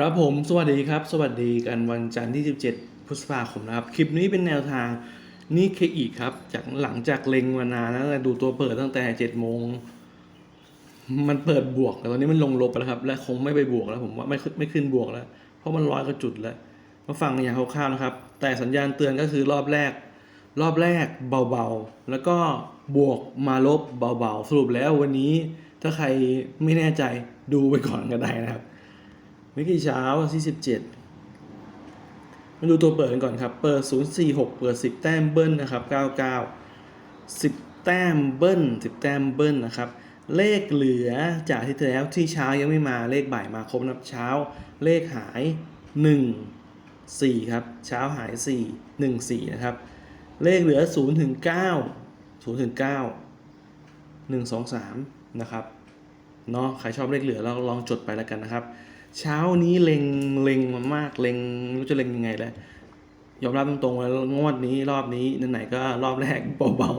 ครับผมสวัสดีครับ สวัสดีกันวันจันทร์ที่ 17 พฤษภาคมนะครับ คลิปนี้เป็นแนวทางนี่เคอีครับ จากหลังจากเล็งมานานแล้วดูตัวเปิดตั้งแต่ 7 โมง มันเปิดบวกแต่ตอนนี้มันลงลบแล้วครับ และคงไม่ไปบวกแล้วผมว่าไม่ไม่ขึ้นบวกแล้ว เพราะมันร้อยกว่าจุดแล้ว มาฟังอย่างคร่าวๆนะครับ แต่สัญญาณเตือนก็คือรอบแรก รอบแรกเบาๆ แล้วก็บวกมาลบเบาๆ สรุปแล้ววันนี้ถ้าใครไม่แน่ใจดูไปก่อนก็ได้นะครับ ไม่กี่เช้าที่สิบเจ็ดมาดูตัวเปิดกันก่อนครับ เปิด 046 เปิด 10 แต้มเบิ้ลนะครับ 99 10 แต้มเบิ้ล 10 แต้มเบิ้ลนะครับ เลขเหลือจากที่แล้วที่เช้ายังไม่มา เลขบ่ายมาครบนับเช้า เลขหาย 1 4 ครับ เช้าหาย 4 1 4 นะครับ เลขเหลือ 0 ถึง 9 0 ถึง 9 1 2 3 นะครับ เนาะ ใครชอบเลขเหลือเราลองจดไปแล้วกันนะครับ เช้านี้เล็งเล็งมามากเล็งรู้จะเล็งยังไงแล้วยอมรับตรงๆว่างวดนี้รอบนี้นไหนก็รอบแรกเบา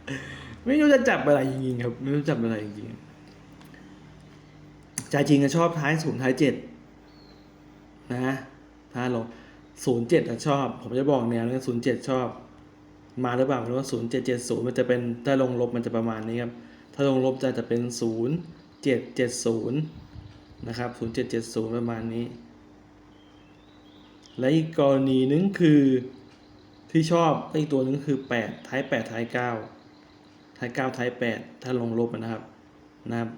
ๆไม่รู้จะจับอะไรจริงๆครับไม่รู้จับอะไรจริงๆใจจริงก็ชอบท้ายศูนย์ท้ายเจ็ดนะถ้าลงศูนย์เจ็ดชอบ ผมจะบอกแนวนะศูนย์เจ็ดชอบ มาหรือเปล่าไม่รู้ว่าศูนย์เจ็ดเจ็ดศูนย์มันจะเป็นถ้าลงลบมันจะประมาณนี้ครับถ้าลงลบจะจะเป็นศูนย์เจ็ดเจ็ดศูนย์ นะครับศูนย์เจ็ดเจ็ดศูนย์ประมาณนี้ และอีกกรณีนึงคือที่ชอบอีกตัวนึงคือแปดท้ายแปดท้ายเก้าท้ายเก้าท้ายแปดถ้าลงลบนะครับนะครับ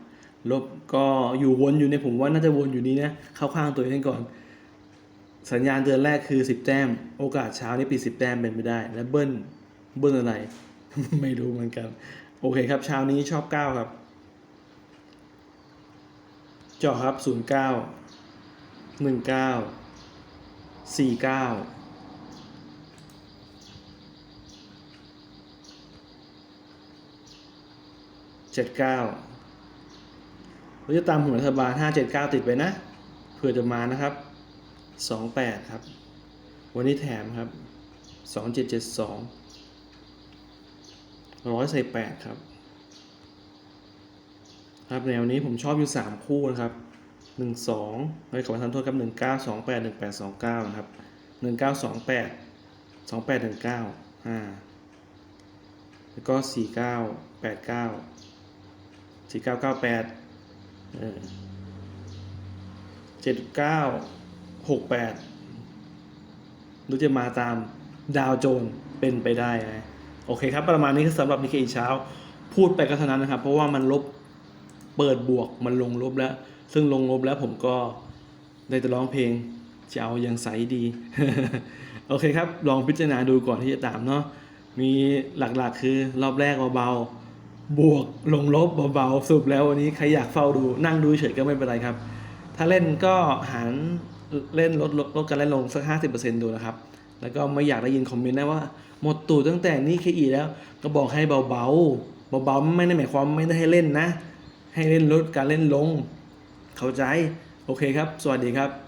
ลบก็อยู่วนอยู่ในผมว่าน่าจะวนอยู่นี้นะ เข้าข้างตัวเองก่อน สัญญาณเดือนแรกคือ 10 แต้ม โอกาสเช้านี่ปี 10 แต้มเป็นไปได้ และเบิ้ลเบิ้ลอะไร ไม่รู้เหมือนกัน โอเคครับเช้านี้ชอบ 9 ครับ จอครับศูนย์เก้าหนึ่งเก้าสี่เก้าเจ็ดเก้าเราจะตามหัวรัฐบาลห้าเจ็ดเก้าติดไปนะ เผื่อจะมานะครับสองแปดครับ วันนี้แถมครับสองเจ็ดเจ็ดสองร้อยใส่แปดครับ ครับแนวนี้ผมชอบอยู่ 3 คู่นะครับ 1 2ไม่ขอประทานโทษครับ 1 9 2 8 1 8 2 9 นะครับ 1 9 2 8 2 8 1 9 5 แล้วก็ 4 9 8 9 4 9 9 8เออ7 9 6 8ดูจะมาตามดาวโจนเป็นไปได้นะโอเคครับ ประมาณนี้สำหรับนิเคอีเช้า พูดไปก็เท่านั้นนะครับ เพราะว่ามันลบ เปิดบวกมันลงลบแล้ว ซึ่งลงลบแล้วผมก็ได้แต่ร้องเพลงจะเอาอย่างใสดี โอเคครับ ลองพิจารณาดูก่อนที่จะตามเนาะมีหลักๆคือรอบแรกเบาๆบวกลงลบเบาๆสรุปแล้ววันนี้ใครอยากเฝ้าดูนั่งดูเฉยก็ไม่เป็นไรครับ ถ้าเล่นก็หันเล่นลดลดการเล่นลงสักห้าสิบเปอร์เซ็นต์ดูนะครับ แล้วก็ไม่อยากได้ยินคอมเมนต์นะว่า หมดตูดตั้งแต่นี่เคอีแล้วก็บอกให้เบาๆเบาๆไม่ได้หมายความไม่ได้ให้เล่นนะ ให้เล่นลดการเล่นลง เข้าใจ โอเคครับ สวัสดีครับ